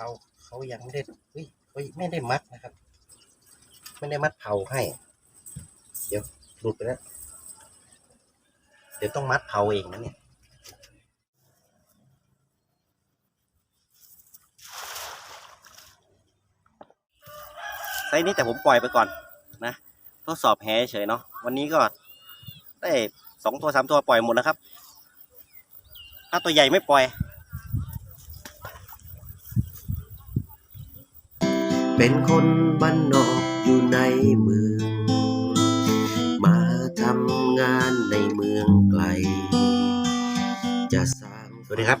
เขาเขายังไม่ได้เฮ้ยเขาไม่ได้มัดนะครับ ไม่ได้มัดเผาให้ เดี๋ยวหลุดไปแล้ว เดี๋ยวต้องมัดเผาเองนะเนี่ยไซนี้แต่ผมปล่อยไปก่อนนะทดสอบแหเฉยเนาะวันนี้ก็ได้สองตัวสามตัวปล่อยหมดแล้วครับ ถ้าตัวใหญ่ไม่ปล่อย เป็นคนบ้านนอกอยู่ในเมือง มาทำงานในเมืองไกล จะสร้างสวัสดีครับ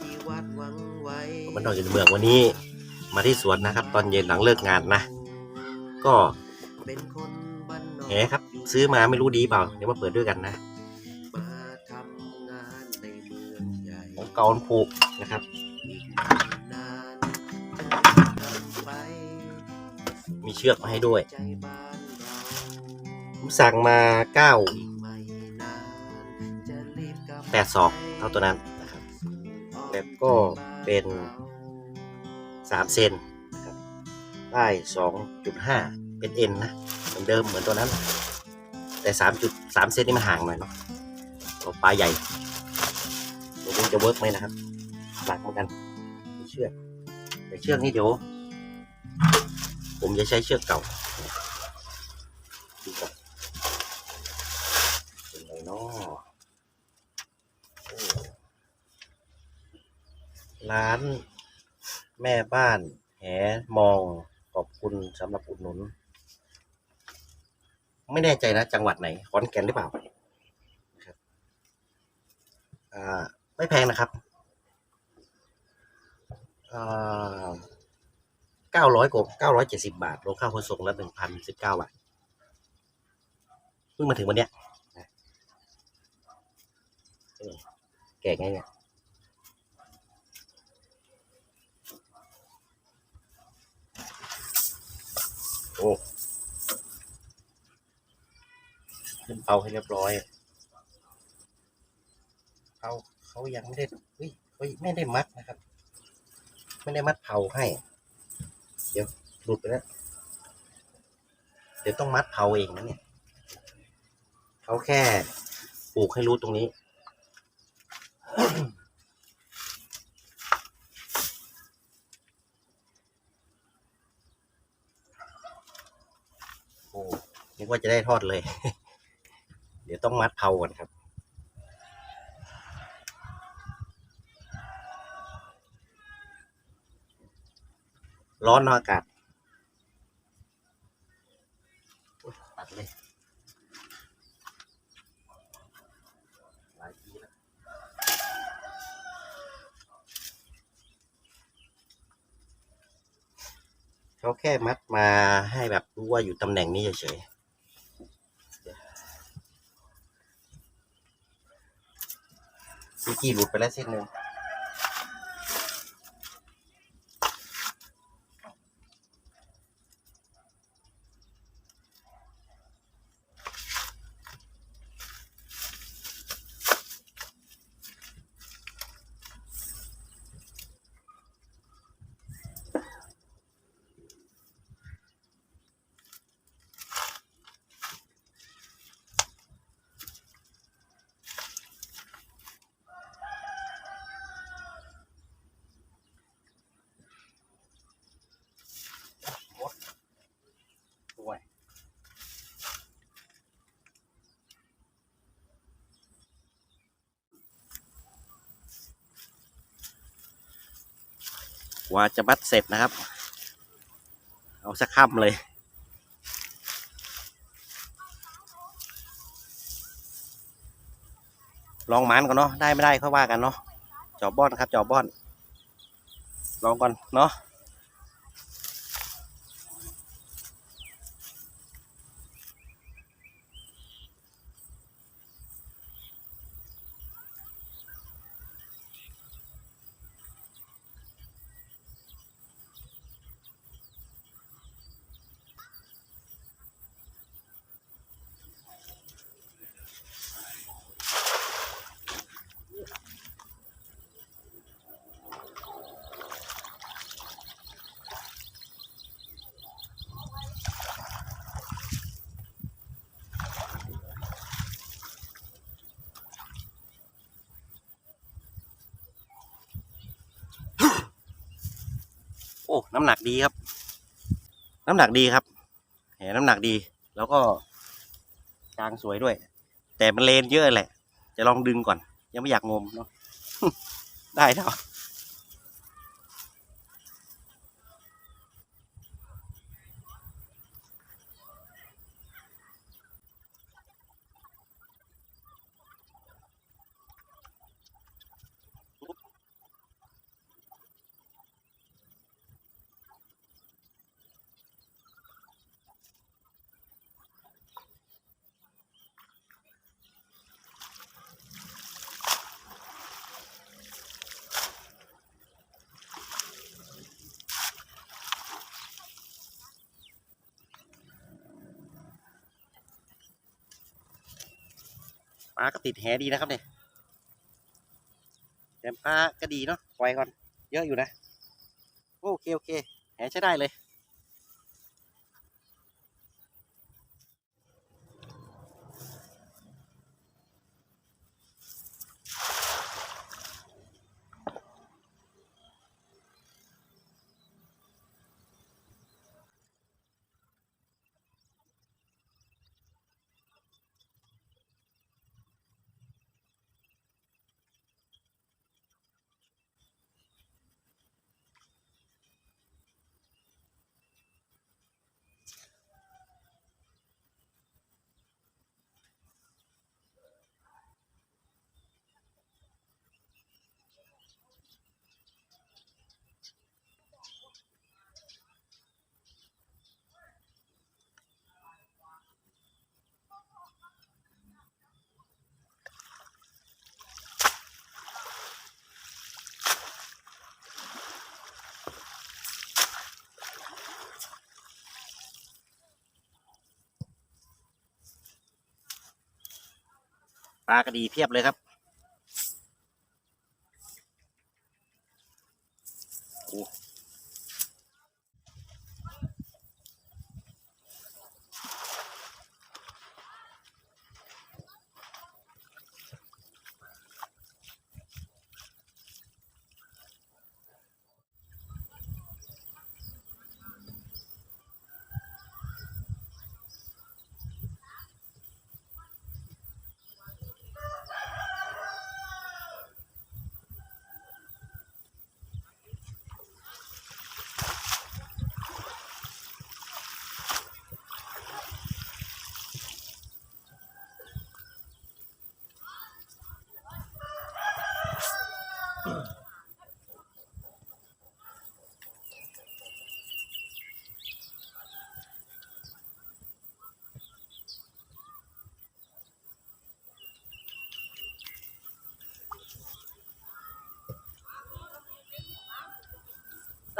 ที่วัดหวังไว้ผมมันนอกอยู่ในเมืองวันนี้มาที่สวนนะครับ ตอนเย็นหลังเลิกงานนะ ก็เป็นคนบ้านนอกแหครับ ซื้อมาไม่รู้ดีเปล่าเดี๋ยวมาเปิดด้วยกันนะมาทำงานในเมืองใหญ่ของเกาผูกนะครับ มีเชือกมาให้ด้วยใจบ้านเราผมสั่งมาเก้าอีกไม่นานจะรีบกลับแปดศอกเท่าตัวนั้นนะครับแล้วก็เป็นสามเซนนะครับได้สองจุดห้าเป็นเอ็นนะเหมือนเดิมเหมือนตัวนั้น แต่สามจุดสามเซนนี่มันห่างหน่อยเนาะตัวปลาใหญ่ตัวนี้จะเวิร์กไหมนะครับหลักเหมือนกันมีเชือกแต่เชือกนี่เดี๋ยว ผมจะใช้เชือกเก่าดูก่อนเป็นไรเนาะโอ้ร้านแม่บ้านแหมองขอบคุณสำหรับอุดหนุน ไม่แน่ใจนะ จังหวัดไหนขอนแก่นหรือเปล่าครับอ่าไม่แพงนะครับอ่า เก้าร้อยกว่าเก้าร้อยเจ็ดสิบาทรวมค่าขนส่งแล้วหนึ่งพันสิบเก้าบาทเพิ่งมาถึงวันเนี้ยเออแก่ไงเนี่ยโอ้ขึ้นเตาให้เรียบร้อยเขาเขายังไม่ได้เฮ้ยเขาไม่ได้มัดนะครับ ไม่ได้มัดเผาให้ เดี๋ยวหลุดไปแล้ว เดี๋ยวต้องมัดเผาเองนะเนี่ยเขาแค่ปลูกให้รู้ตรงนี้ โอ้นึกว่าจะได้ทอดเลย เดี๋ยวต้องมัดเผาก่อนครับ ร้อนเนอะอากาศอุ๊ยตัดเลยหลายทีแล้วเขาแค่มัดมาให้แบบรู้ว่าอยู่ตำแหน่งนี้เฉยๆพี่กี้หลุดไปแล้วเส้นหนึ่ง ด้วย กว่าจะบัดเสร็จนะครับ เอาสักค่ำเลย ลองหมันก่อนเนาะได้ไม่ได้ค่อยว่ากันเนาะจอบบอนครับจอบบอน ลองก่อนเนาะ อ้น้ำหนักดีครับ น้ำหนักดีครับแหน้ำหนักดี แล้วก็กลางสวยด้วย แต่มันเลนเยอะแหละ จะลองดึงก่อน ยังไม่อยากงมเนาะได้เนา ลาก็ติดแหดีนะครับเนี่ยแต่ปลาก็ดีเนาะปล่อยก่อน เยอะอยู่นะ โอเค โอเค แหใช้ได้เลย ปลาก็ดีเพียบเลยครับ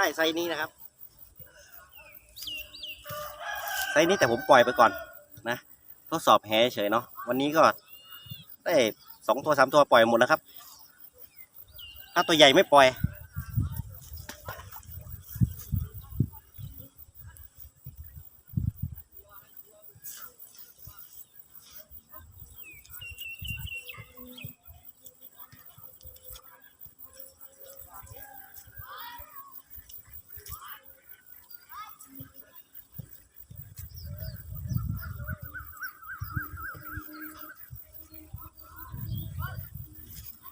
ได้ไซนี้นะครับ ไซนี้แต่ผมปล่อยไปก่อนนะ ทดสอบแหเฉยเนาะวันนี้ก็ได้สองตัวสามตัวปล่อยหมดนะครับ ถ้าตัวใหญ่ไม่ปล่อย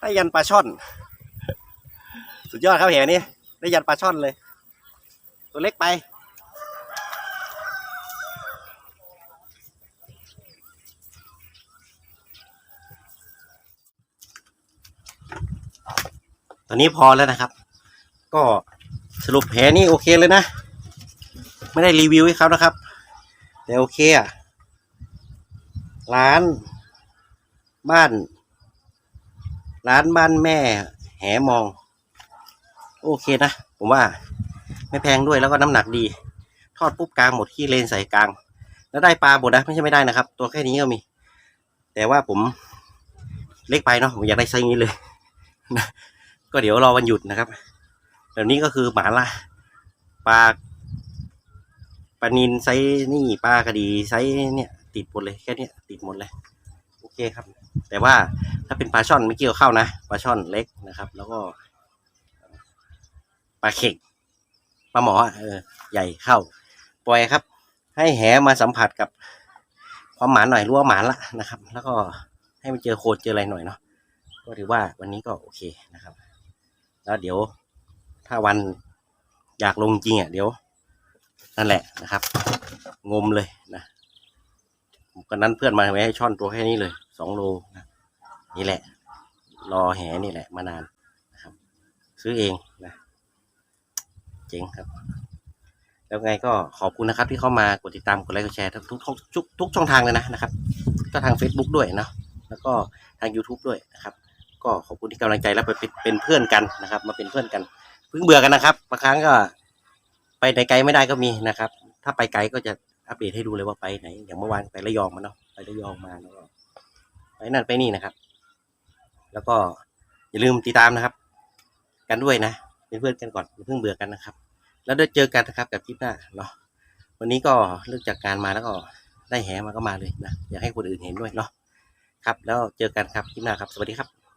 ได้ยันปลาช่อน สุดยอดครับแหนี้ได้ยันปลาช่อนเลย ตัวเล็กไป ตอนนี้พอแล้วนะครับ ก็สรุปแผลนี่โอเคเลยนะ ไม่ได้รีวิวให้เขานะครับ แต่โอเคอะร้าน บ้าน ร้านบ้านแม่ แหมอง โอเคนะ ผมว่า ไม่แพงด้วยแล้วก็น้ำหนักดี ทอดปุ๊บกลางหมดขี้เลนใส่กลาง แล้วได้ปลาหมดนะไม่ใช่ไม่ได้นะครับ ตัวแค่นี้ก็มี แต่ว่าผมเล็กไปเนาะผมอยากได้ไซส์นี้เลยนะก็เดี๋ยวรอวันหยุดนะครับแบบนี้ก็คือหมาละปลาปลานินไซส์นี่ปลากระดีไซส์เนี่ย ติดหมดเลยแค่เนี้ยติดหมดเลย โอเคครับ แต่ว่าถ้าเป็นปลาช่อนไม่เกี่ยวเข้านะปลาช่อนเล็กนะครับ แล้วก็ปลาเข่งปลาหมอเออใหญ่เข้า ปล่อยครับ ให้แหมาสัมผัสกับความหมานหน่อยรู้ว่าหมานละนะครับ แล้วก็ให้มันเจอโคนเจออะไรหน่อยเนาะก็ถือว่าวันนี้ก็โอเคนะครับ แล้วเดี๋ยวถ้าวันอยากลงจริงอะเดี๋ยวนั่นแหละนะครับ งมเลยนะก็นั้นเพื่อนมาไว้ให้ช่อนตัวแค่นี้เลย สองโลนะนี่แหละ รอแหนี่แหละ มานานนะครับ ซื้อเองนะเจ๋งครับ แล้วไงก็ขอบคุณนะครับ ที่เข้ามากดติดตามกดไลค์กดแชร์ทุกทุกทุกทุกช่องทางเลยนะนะครับ ก็ทาง Facebook ด้วยเนาะแล้วก็ทาง YouTube ด้วยนะครับ ก็ขอบคุณที่กำลังใจแล้วไปเป็นเพื่อนกันนะครับ มาเป็นเพื่อนกันเพิ่งเบื่อกันนะครับบางครั้งก็ ไปไหนไกลไม่ได้ก็มีนะครับ ถ้าไปไกลก็จะอัปเดตให้ดูเลยว่าไปไหน อย่างเมื่อวานไประยองมาเนาะไประยองมาแล้ว ไปนั่นไปนี่นะครับ แล้วก็อย่าลืมติดตามนะครับ กันด้วยนะเป็นเพื่อนกันก่อนเพิ่งเบื่อกันนะครับ แล้วได้เจอกันนะครับกับคลิปหน้าเนาะวันนี้ก็เลิกจากการมาแล้วก็ได้แหมาก็มาเลยนะอยากให้คนอื่นเห็นด้วยเนาะครับ แล้วเจอกันครับคลิปหน้าครับสวัสดีครับ